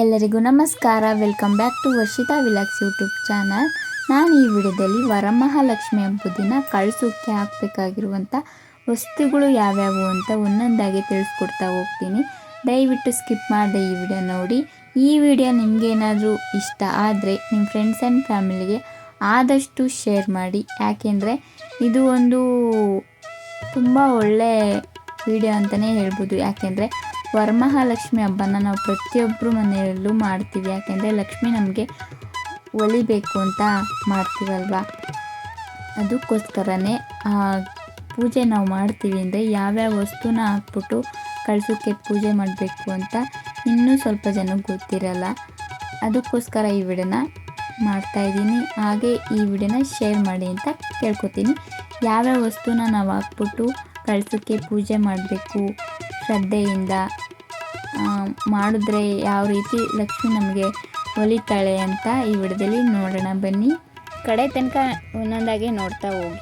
ಎಲ್ಲರಿಗೂ ನಮಸ್ಕಾರ. Welcome back to Varshita vlogs YouTube channel. ನಾನು ಈ ವಿಡಿಯೋದಲ್ಲಿ ವರಮಹಾಲಕ್ಷ್ಮಿ ಹಬ್ಬದ ದಿನ ಕಳ್ಸೋಕ್ಕೆ ಹಾಕಬೇಕಾಗಿರುವಂಥ ವಸ್ತುಗಳು ಯಾವ್ಯಾವು ಅಂತ ಒಂದೊಂದಾಗಿ ತಿಳಿಸ್ಕೊಡ್ತಾ ಹೋಗ್ತೀನಿ. ದಯವಿಟ್ಟು ಸ್ಕಿಪ್ ಮಾಡಿದೆ ಈ ವಿಡಿಯೋ ನೋಡಿ. ಈ ವಿಡಿಯೋ ನಿಮಗೇನಾದರೂ ಇಷ್ಟ ಆದರೆ ನಿಮ್ಮ ಫ್ರೆಂಡ್ಸ್ ಆ್ಯಂಡ್ ಫ್ಯಾಮಿಲಿಗೆ ಆದಷ್ಟು ಶೇರ್ ಮಾಡಿ. ಯಾಕೆಂದರೆ ಇದು ಒಂದು ತುಂಬ ಒಳ್ಳೆ ವಿಡಿಯೋ ಅಂತಲೇ ಹೇಳ್ಬೋದು. ಯಾಕೆಂದರೆ ವರಮಹಾಲಕ್ಷ್ಮಿ ಹಬ್ಬನ ನಾವು ಪ್ರತಿಯೊಬ್ಬರು ಮನೆಯಲ್ಲೂ ಮಾಡ್ತೀವಿ. ಯಾಕೆಂದರೆ ಲಕ್ಷ್ಮಿ ನಮಗೆ ಒಲಿಬೇಕು ಅಂತ ಮಾಡ್ತೀವಲ್ವ? ಅದಕ್ಕೋಸ್ಕರನೇ ಪೂಜೆ ನಾವು ಮಾಡ್ತೀವಿ ಅಂದರೆ ಯಾವ್ಯಾವ ವಸ್ತುನ ಹಾಕ್ಬಿಟ್ಟು ಕಳಿಸೋಕ್ಕೆ ಪೂಜೆ ಮಾಡಬೇಕು ಅಂತ ಇನ್ನೂ ಸ್ವಲ್ಪ ಜನಕ್ಕೆ ಗೊತ್ತಿರಲ್ಲ. ಅದಕ್ಕೋಸ್ಕರ ಈ ವಿಡಿಯೋನ ಮಾಡ್ತಾಯಿದ್ದೀನಿ ಹಾಗೆ ಈ ವಿಡಿಯೋನ ಶೇರ್ ಮಾಡಿ ಅಂತ ಕೇಳ್ಕೊತೀನಿ. ಯಾವ್ಯಾವ ವಸ್ತುನ ನಾವು ಹಾಕ್ಬಿಟ್ಟು ಕಳಿಸೋಕ್ಕೆ ಪೂಜೆ ಮಾಡಬೇಕು? ಶ್ರದ್ಧೆಯಿಂದ ಮಾಡಿದ್ರೆ ಯಾವ ರೀತಿ ಲಕ್ಷ್ಮಿ ನಮಗೆ ಒಲಿತಾಳೆ ಅಂತ ಈ ವಿಡದಲ್ಲಿ ನೋಡೋಣ ಬನ್ನಿ. ಕಡೆ ತನಕ ಒಂದೊಂದಾಗಿ ನೋಡ್ತಾ ಹೋಗಿ.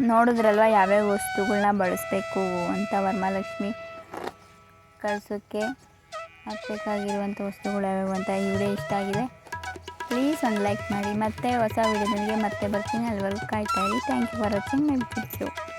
ನೋಡಿದ್ರಲ್ವ ಯಾವ್ಯಾವ ವಸ್ತುಗಳನ್ನ ಬಳಸಬೇಕು ಅಂತ ವರಮಹಾಲಕ್ಷ್ಮಿ ಕಳ್ಸೋಕ್ಕೆ ಹಾಕಬೇಕಾಗಿರುವಂಥ ವಸ್ತುಗಳು ಯಾವ್ಯಾವು ಅಂತ ವಿಡಿಯೋ ಇಷ್ಟ ಆಗಿದೆ. ಪ್ಲೀಸ್ ಒಂದು ಲೈಕ್ ಮಾಡಿ. ಮತ್ತೆ ಹೊಸ ವಿಡಿಯೋದೊಂದಿಗೆ ಮತ್ತೆ ಬರ್ತೀನಿ. ಅಲ್ಲಿವರೆಗೂ ಕಾಯ್ತಾ ಇರಿ. Thank you for watching my video